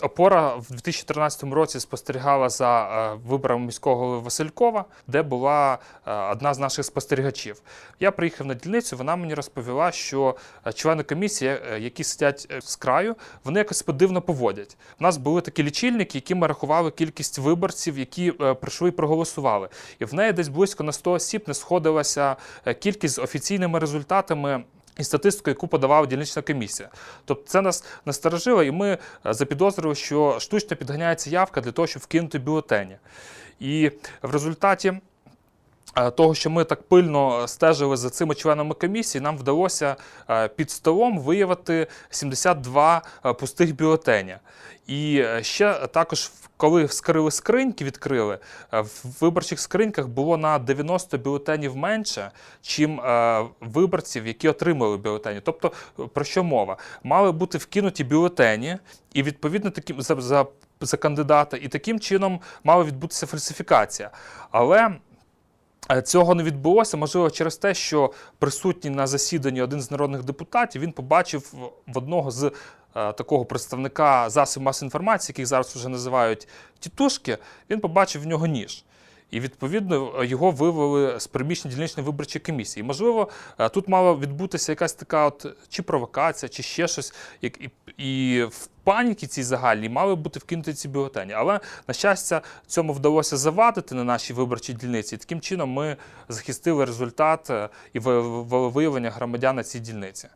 Опора в 2013 році спостерігала за е, виборами міського Василькова, де була е, одна з наших спостерігачів. Я приїхав на дільницю. Вона мені розповіла, що е, члени комісії, які сидять з краю, вони якось подивно поводять. У нас були такі лічильники, які ми рахували кількість виборців, які прийшли і проголосували. І в неї десь близько на 100 осіб не сходилася кількість з офіційними результатами. І статистику, яку подавала дільнична комісія. Тобто це нас насторожило, і ми е, запідозрили, що штучно підганяється явка для того, щоб вкинути бюлетені. І в результаті того, що ми так пильно стежили за цими членами комісії, нам вдалося е, під столом виявити 72 е, пустих бюлетеня. І е, ще також, коли вскрили скриньки, відкрили, е, в виборчих скриньках було на 90 бюлетенів менше, чим е, виборців, які отримали бюлетені. Тобто, е, про що мова? Мали бути вкинуті бюлетені, і відповідно таким за, за, за кандидата, і таким чином мала відбутися фальсифікація. Але Е, Цього не відбулося, можливо, через те, що присутній на засіданні один з народних депутатів він побачив в одного з е, такого представника засобів масової інформації, яких зараз вже називають тітушки, він побачив в нього ніж. І відповідно його вивели з приміщення дільничної виборчої комісії. Можливо, е, тут мала відбутися якась така от чи провокація, чи ще щось, як і, і в паніки цій загальній мали бути вкинуті ці бюлетені. Але на щастя, цьому вдалося завадити на нашій виборчій дільниці. І таким чином ми захистили результат е, і ви- виявлення громадян на цій дільниці.